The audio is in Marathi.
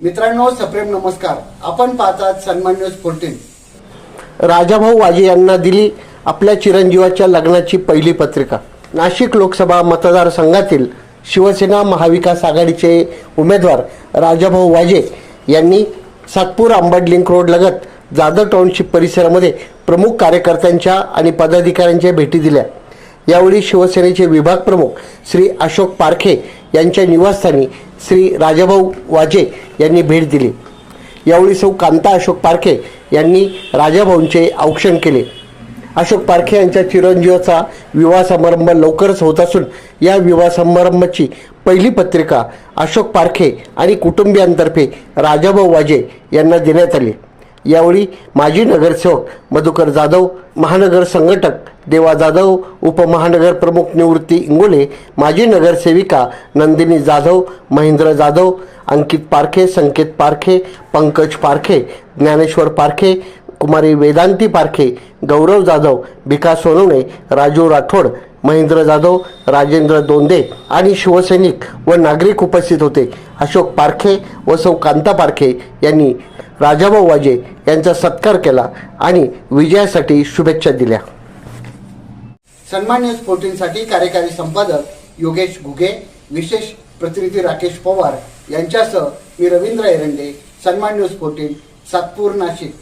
मित्रांनो सप्रेम नमस्कार. आपण पाहतात सन्मान न्यूज फोर्टीन राजाभाऊ वाजे यांना दिली आपल्या चिरंजीवाच्या लग्नाची पहिली पत्रिका. नाशिक लोकसभा मतदारसंघातील शिवसेना महाविकास आघाडीचे उमेदवार राजाभाऊ वाजे यांनी सातपूर आंबड लिंक रोड लगत जाधव टाउनशिप परिसरामध्ये प्रमुख कार्यकर्त्यांच्या आणि पदाधिकाऱ्यांच्या भेटी दिल्या. यावेळी शिवसेनेचे विभाग प्रमुख श्री अशोक पारखे यांच्या निवासस्थानी श्री राजाभाऊ वाजे यांनी भेट दिली. यावेळी सौ कांता अशोक पारखे यांनी राजाभाऊंचे औक्षण केले. अशोक पारखे यांच्या चिरंजीवाचा विवाह समारंभ लवकरच होत असून या विवाह समारंभाची पहिली पत्रिका अशोक पारखे आणि कुटुंबियांतर्फे राजाभाऊ वाजे यांना देण्यात आली. यावेळी माजी नगरसेवक मधुकर जाधव महानगर संघटक देवा जाधव उपमहानगर प्रमुख निवृत्ती इंगोले माजी नगरसेविका नंदिनी जाधव महेंद्र जाधव अंकित पारखे संकेत पारखे पंकज पारखे ज्ञानेश्वर पारखे कुमारी वेदांती पारखे गौरव जाधव भिका सोनवणे राजू राठोड महेंद्र जाधव राजेंद्र दोंदे आणि शिवसैनिक व नागरिक उपस्थित होते. अशोक पारखे व सौ कांता पारखे यांनी राजाभाऊ वाजे यांचा सत्कार केला आणि विजयासाठी शुभेच्छा दिल्या. सन्मान न्यूज फोर्टीनसाठी कार्यकारी संपादक योगेश घुगे विशेष प्रतिनिधी राकेश पवार यांच्यासह मी रवींद्र एरंडे सन्मान न्यूज फोर्टीन सातपूर नाशिक.